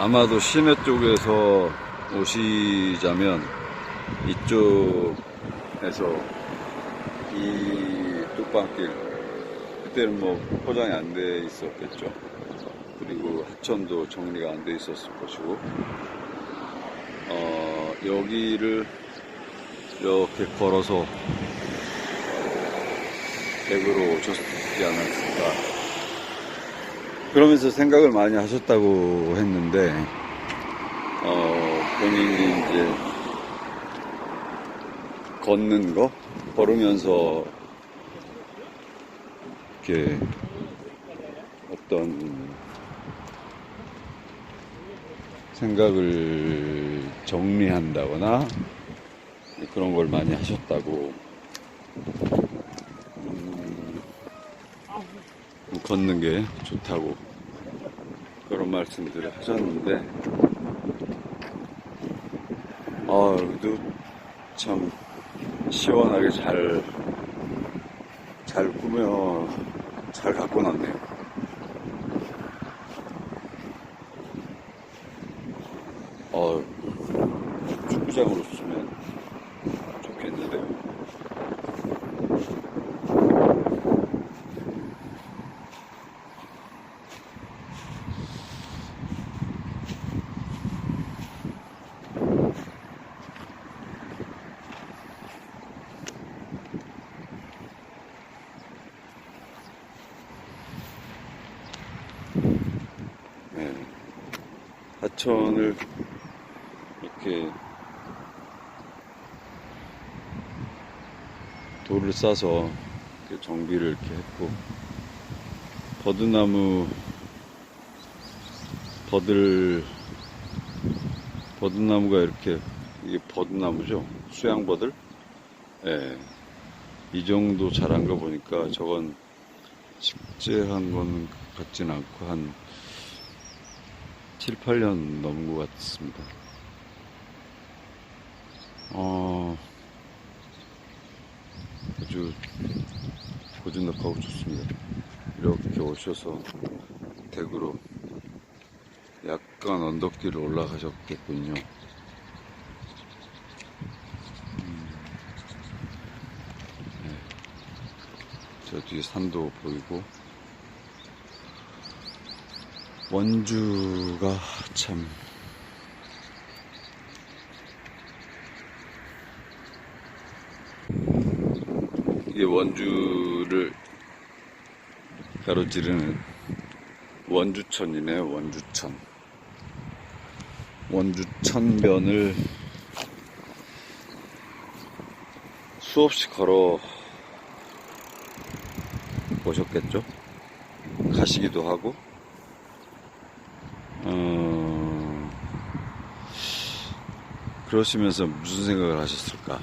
아마도 시내 쪽에서 오시자면 이쪽에서 이 뚝방길 그때는 뭐 포장이 안 돼 있었겠죠. 그리고 하천도 정리가 안 돼 있었을 것이고 어, 여기를 이렇게 걸어서 댁으로 오셨지 않았을까. 그러면서 생각을 많이 하셨다고 했는데, 어, 본인이 이제 걷는 거, 걸으면서 이렇게 어떤 생각을 정리한다거나 그런 걸 많이 하셨다고 음, 걷는 게 좋다고 그런 말씀들을 하셨는데 아 그래도 참 시원하게 잘 잘 꾸며 잘 갖고 놨네요. 어, 축구장으로 쓰면 좋겠는데요. 네. 하천을 이렇게 돌을 싸서 이렇게 정비를 이렇게 했고 버드나무 버들 버드나무가 이렇게 이게 버드나무죠 수양버들 예. 이 정도 자란 거 보니까 저건 식재한 거는 같진 않고 한 7, 8년 넘은 것 같습니다. 어, 아주 고즈넉하고 좋습니다. 이렇게 오셔서 댁으로 약간 언덕길을 올라가셨겠군요. 음, 네. 저 뒤에 산도 보이고 원주가 참. 이게 원주를 가로지르는 원주천이네요 원주천. 원주천변을 수없이 걸어 보셨겠죠? 가시기도 하고 그러시면서 무슨 생각을 하셨을까?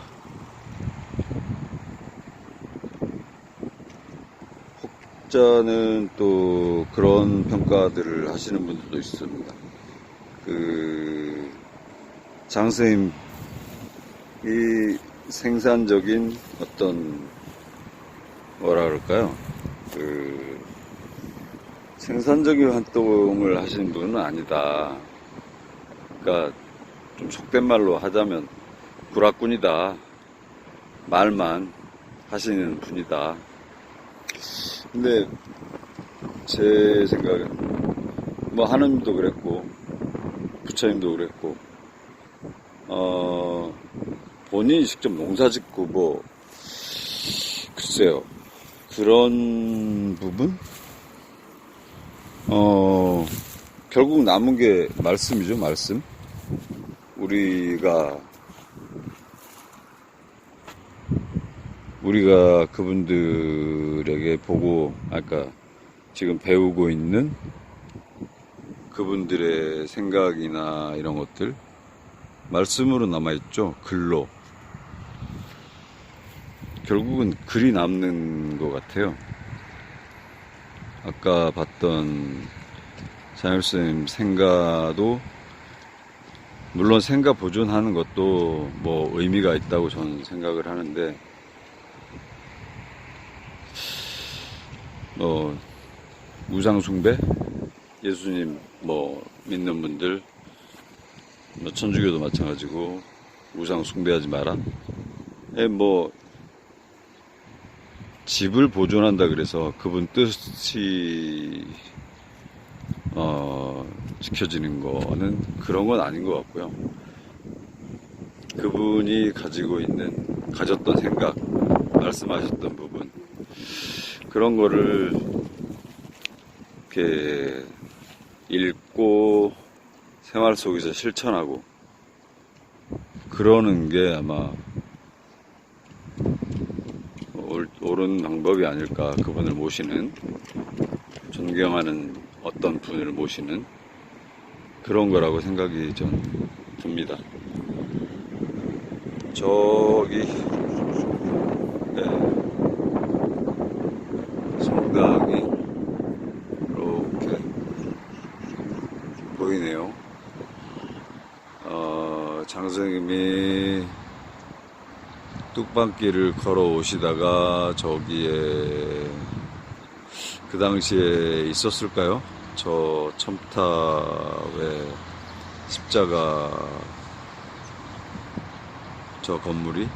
혹자는 또 그런 평가들을 하시는 분들도 있습니다. 그, 장선생님, 이 생산적인 어떤, 뭐라 그럴까요? 그, 생산적인 활동을 하시는 분은 아니다. 그러니까 좀 속된 말로 하자면 구락꾼이다. 말만 하시는 분이다. 근데 제 생각은 뭐 하느님도 그랬고 부처님도 그랬고 어 본인이 직접 농사 짓고 뭐 글쎄요 그런 부분 어, 결국 남은 게 말씀이죠, 말씀. 우리가, 우리가 그분들에게 보고, 아까 지금 배우고 있는 그분들의 생각이나 이런 것들, 말씀으로 남아있죠, 글로. 결국은 글이 남는 것 같아요. 아까 봤던 장일스님 생가도 물론 생가 보존하는 것도 뭐 의미가 있다고 저는 생각을 하는데 뭐 우상숭배 예수님 뭐 믿는 분들 뭐 천주교도 마찬가지고 우상 숭배하지 마라. 예, 뭐 집을 보존한다 그래서 그분 뜻이 어, 지켜지는 거는 그런 건 아닌 것 같고요. 그분이 가지고 있는 가졌던 생각, 말씀하셨던 부분 그런 거를 이렇게 읽고 생활 속에서 실천하고 그러는 게 아마 옳- 옳은 방법이 아닐까 그분을 모시는 존경하는 어떤 분을 모시는 그런 거라고 생각이 좀 듭니다. 저기 네. 성당이 이렇게 보이네요. 어, 장선생님이 뚝방길을 걸어 오시다가 저기에 그 당시에 있었을까요? 저 첨탑의 십자가 저 건물이